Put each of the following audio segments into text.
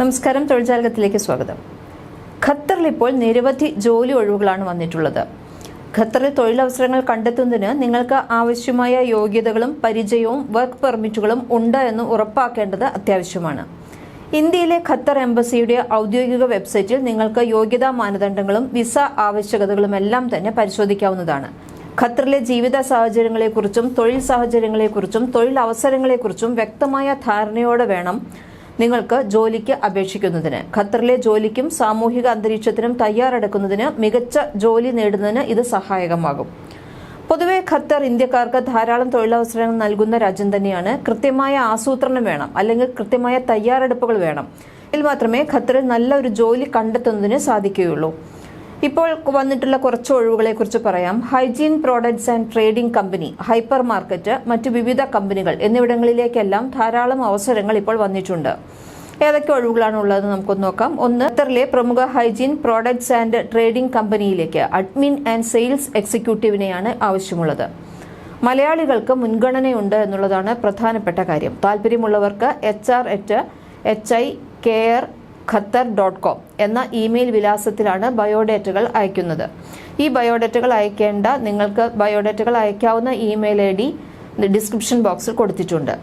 നമസ്കാരം തൊഴിൽജാലകത്തിലേക്ക് സ്വാഗതം. ഖത്തറിൽ ഇപ്പോൾ നിരവധി ജോലി ഒഴിവുകളാണ് വന്നിട്ടുള്ളത്. ഖത്തറിൽ തൊഴിലവസരങ്ങൾ കണ്ടെത്തുന്നതിന് നിങ്ങൾക്ക് ആവശ്യമായ യോഗ്യതകളും പരിചയവും വർക്ക് പെർമിറ്റുകളും ഉണ്ട് എന്ന് ഉറപ്പാക്കേണ്ടത് അത്യാവശ്യമാണ്. ഇന്ത്യയിലെ ഖത്തർ എംബസിയുടെ ഔദ്യോഗിക വെബ്സൈറ്റിൽ നിങ്ങൾക്ക് യോഗ്യതാ മാനദണ്ഡങ്ങളും വിസ ആവശ്യകതകളും എല്ലാം തന്നെ പരിശോധിക്കാവുന്നതാണ്. ഖത്തറിലെ ജീവിത സാഹചര്യങ്ങളെക്കുറിച്ചും തൊഴിൽ സാഹചര്യങ്ങളെക്കുറിച്ചും തൊഴിൽ അവസരങ്ങളെക്കുറിച്ചും വ്യക്തമായ ധാരണയോടെ വേണം നിങ്ങൾക്ക് ജോലിക്ക് അപേക്ഷിക്കുന്നതിന്. ഖത്തറിലെ ജോലിക്കും സാമൂഹിക അന്തരീക്ഷത്തിനും തയ്യാറെടുക്കുന്നതിന് മികച്ച ജോലി നേടുന്നതിന് ഇത് സഹായകമാകും. പൊതുവെ ഖത്തർ ഇന്ത്യക്കാർക്ക് ധാരാളം തൊഴിലവസരങ്ങൾ നൽകുന്ന രാജ്യം തന്നെയാണ്. കൃത്യമായ ആസൂത്രണം വേണം. അല്ലെങ്കിൽ കൃത്യമായ തയ്യാറെടുപ്പുകൾ വേണം. ഇതിൽ മാത്രമേ ഖത്തറിൽ നല്ല ഒരു ജോലി കണ്ടെത്തുന്നതിന് സാധിക്കുകയുള്ളൂ. ഇപ്പോൾ വന്നിട്ടുള്ള കുറച്ച് ഒഴിവുകളെ കുറിച്ച് പറയാം. Hygiene products and trading company hyper market മറ്റു വിവിധ കമ്പനികൾ എന്നിവിടങ്ങളിലേക്കെല്ലാം ധാരാളം അവസരങ്ങൾ ഇപ്പോൾ വന്നിട്ടുണ്ട്. ഏതൊക്കെ ഒഴിവുകളാണ് ഉള്ളത് നമുക്കൊന്ന് നോക്കാം. ഒന്ന് ഖത്തറിലെ പ്രമുഖ ഹൈജീൻ പ്രോഡക്ട്സ് ആൻഡ് ട്രേഡിംഗ് കമ്പനിയിലേക്ക് അഡ്മിൻ ആൻഡ് സെയിൽസ് എക്സിക്യൂട്ടീവിനെയാണ് ആവശ്യമുള്ളത്. മലയാളികൾക്ക് മുൻഗണനയുണ്ട് എന്നുള്ളതാണ് പ്രധാനപ്പെട്ട കാര്യം. താല്പര്യമുള്ളവർക്ക് H R at H I care Qatar dot com എന്ന ഇമെയിൽ വിലാസത്തിലാണ് ബയോഡേറ്റകൾ അയക്കുന്നത്. ഈ ബയോഡേറ്റകൾ അയക്കേണ്ട നിങ്ങൾക്ക് ബയോഡേറ്റകൾ അയക്കാവുന്ന ഇമെയിൽ ഐ ഡി ഡിസ്ക്രിപ്ഷൻ ബോക്സിൽ കൊടുത്തിട്ടുണ്ട്.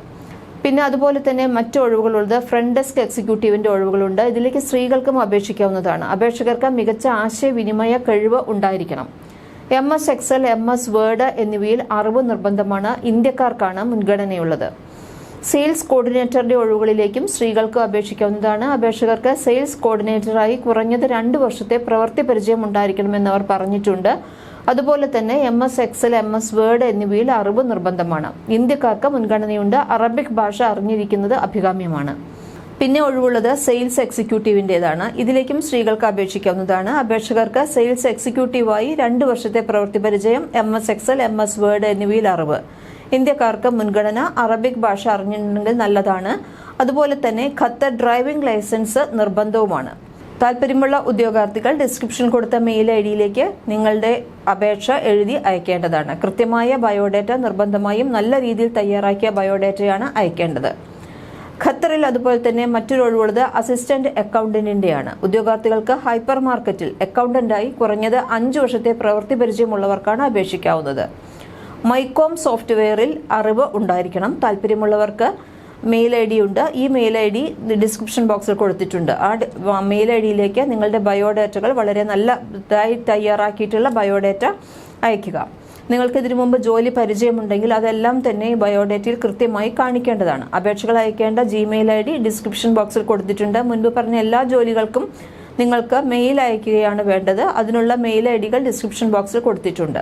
പിന്നെ അതുപോലെ തന്നെ മറ്റു ഒഴിവുകളുള്ളത് ഫ്രണ്ട് ഡെസ്ക് എക്സിക്യൂട്ടീവിന്റെ ഒഴിവുകളുണ്ട്. ഇതിലേക്ക് സ്ത്രീകൾക്കും അപേക്ഷിക്കാവുന്നതാണ്. അപേക്ഷകർക്ക് മികച്ച ആശയവിനിമയ കഴിവ് ഉണ്ടായിരിക്കണം. M S Excel M S Word എന്നിവയിൽ അറിവ് നിർബന്ധമാണ് ഇന്ത്യക്കാർക്കാണ് മുൻഗണനയുള്ളത്. സെയിൽസ് കോർഡിനേറ്ററുടെ ഒഴിവുകളിലേക്കും സ്ത്രീകൾക്ക് അപേക്ഷിക്കാവുന്നതാണ്. അപേക്ഷകർക്ക് സെയിൽസ് കോർഡിനേറ്ററായി കുറഞ്ഞത് രണ്ട് വർഷത്തെ പ്രവൃത്തി പരിചയം ഉണ്ടായിരിക്കണമെന്ന് അവർ പറഞ്ഞിട്ടുണ്ട്. അതുപോലെ തന്നെ M S Excel M S Word എന്നിവയിൽ അറിവ് നിർബന്ധമാണ്. ഇന്ത്യക്കാർക്ക് മുൻഗണനയുണ്ട്. അറബിക് ഭാഷ അറിഞ്ഞിരിക്കുന്നത് അഭികാമ്യമാണ്. പിന്നെ ഒഴിവുള്ളത് സെയിൽസ് എക്സിക്യൂട്ടീവിന്റെതാണ് ഇതിലേക്കും സ്ത്രീകൾക്ക് അപേക്ഷിക്കാവുന്നതാണ്. അപേക്ഷകർക്ക് സെയിൽസ് എക്സിക്യൂട്ടീവായി രണ്ട് വർഷത്തെ പ്രവൃത്തി പരിചയം M S Excel M S Word എന്നിവയിൽ അറിവ്. ഇന്ത്യക്കാർക്ക് മുൻഗണന അറബിക് ഭാഷ അറിഞ്ഞിട്ടുണ്ടെങ്കിൽ നല്ലതാണ്. അതുപോലെ തന്നെ ഖത്തർ ഡ്രൈവിംഗ് ലൈസൻസ് നിർബന്ധവുമാണ്. താല്പര്യമുള്ള ഉദ്യോഗാർത്ഥികൾ ഡിസ്ക്രിപ്ഷൻ കൊടുത്ത മെയിൽ ഐ ഡിയിലേക്ക് നിങ്ങളുടെ അപേക്ഷ എഴുതി അയക്കേണ്ടതാണ്. കൃത്യമായ ബയോഡേറ്റ നിർബന്ധമായും നല്ല രീതിയിൽ തയ്യാറാക്കിയ ബയോഡേറ്റയാണ് അയക്കേണ്ടത്. ഖത്തറിൽ അതുപോലെ തന്നെ മറ്റൊരു ഒഴിവുള്ളത് അസിസ്റ്റന്റ് അക്കൗണ്ടന്റിന്റെയാണ്. ഉദ്യോഗാർത്ഥികൾക്ക് ഹൈപ്പർ മാർക്കറ്റിൽ അക്കൗണ്ടന്റായി കുറഞ്ഞത് അഞ്ച് വർഷത്തെ പ്രവൃത്തി പരിചയമുള്ളവർക്കാണ് അപേക്ഷിക്കാവുന്നത്. മൈക്കോം സോഫ്റ്റ്വെയറിൽ അറിവ് ഉണ്ടായിരിക്കണം. താല്പര്യമുള്ളവർക്ക് മെയിൽ ഐ ഡി ഉണ്ട്. ഈ മെയിൽ ഐ ഡി ഡിസ്ക്രിപ്ഷൻ ബോക്സിൽ കൊടുത്തിട്ടുണ്ട്. ആ മെയിൽ ഐ ഡിയിലേക്ക് നിങ്ങളുടെ ബയോഡേറ്റകൾ വളരെ നല്ലതായി തയ്യാറാക്കിയിട്ടുള്ള ബയോഡേറ്റ അയക്കുക നിങ്ങൾക്ക് ഇതിനു മുമ്പ് ജോലി പരിചയമുണ്ടെങ്കിൽ അതെല്ലാം തന്നെ ബയോഡേറ്റയിൽ കൃത്യമായി കാണിക്കേണ്ടതാണ്. അപേക്ഷകൾ അയക്കേണ്ട ജിമെയിൽ ഐ ഡി ഡിസ്ക്രിപ്ഷൻ ബോക്സിൽ കൊടുത്തിട്ടുണ്ട്. മുൻപ് പറഞ്ഞ എല്ലാ ജോലികൾക്കും നിങ്ങൾക്ക് മെയിൽ അയക്കുകയാണ് വേണ്ടത്. അതിനുള്ള മെയിൽ ഐ ഡികൾ ഡിസ്ക്രിപ്ഷൻ ബോക്സിൽ കൊടുത്തിട്ടുണ്ട്.